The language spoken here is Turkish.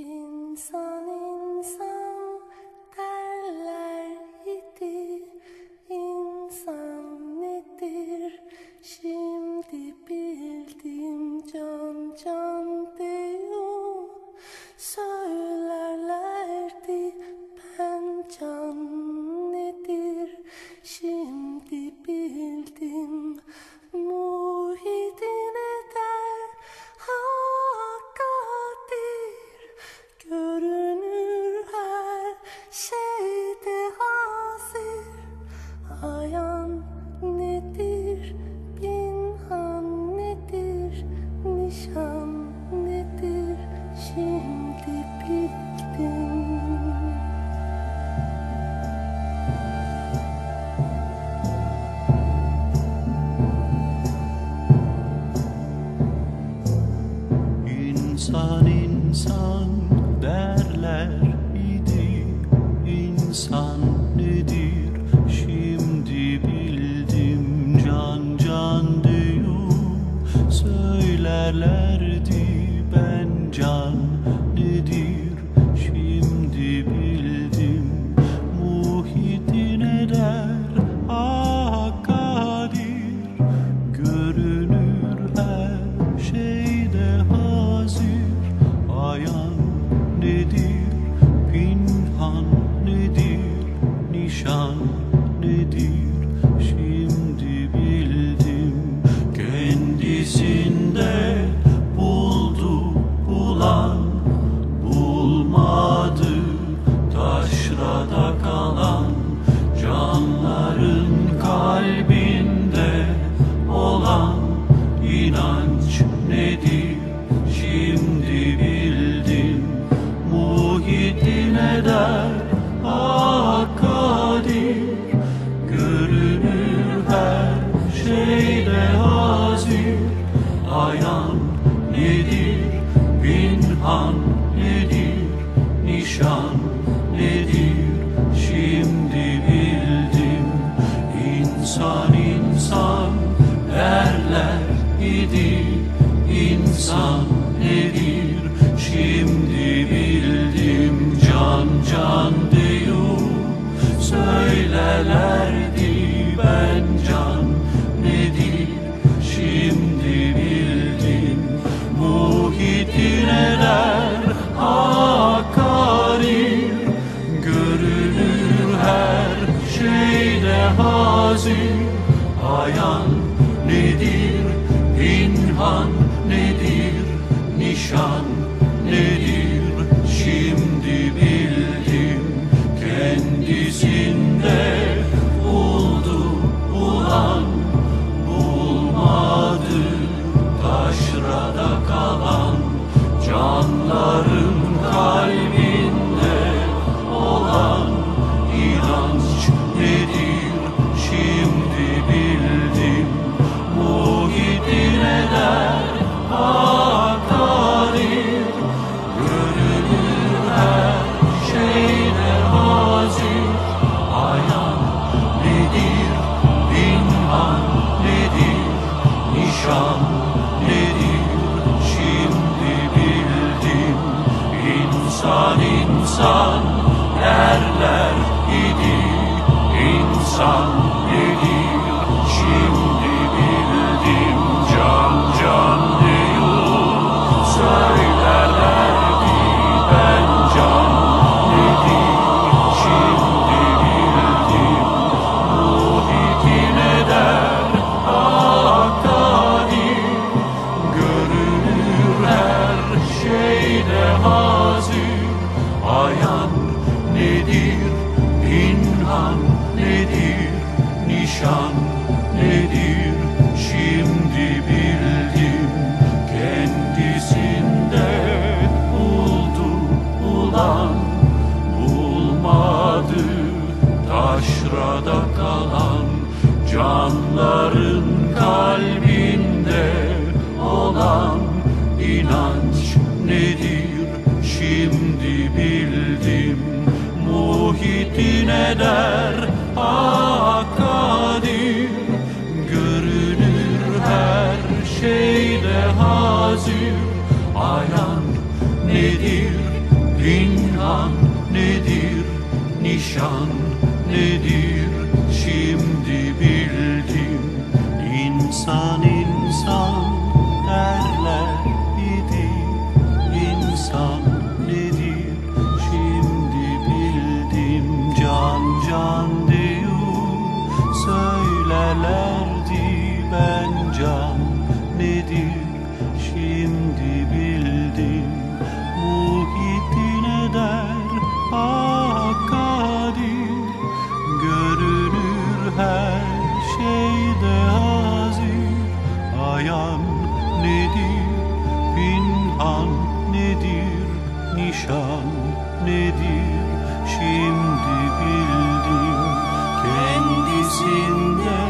In sunny Denizinde buldu bulan Bulmadı taşrada kalan. Canların kalbin nişan nedir, nişan nedir? Şimdi bildim. İnsan insan derler idi. İnsan nedir? Şimdi bildim. Can can diyor. Söylelerdi ben can. gözün ayan nedir? Pinhan nedir? Nişan nedir? Şimdi bildim kendisinde buldu bulan bulmadı taşrada kalan canları insan derler idi insan dedi. Şimdi bildim can can perişan edin. ile hazir. Ayan nedir, pinhan nedir, nişan nedir? Şimdi bildim. İnsan insan derler idi. İnsan nedir? Şimdi bildim. Can can diyor. Söylelerdi ben can. Pinhan nedir Nişan nedir, şimdi bildim Kendisinde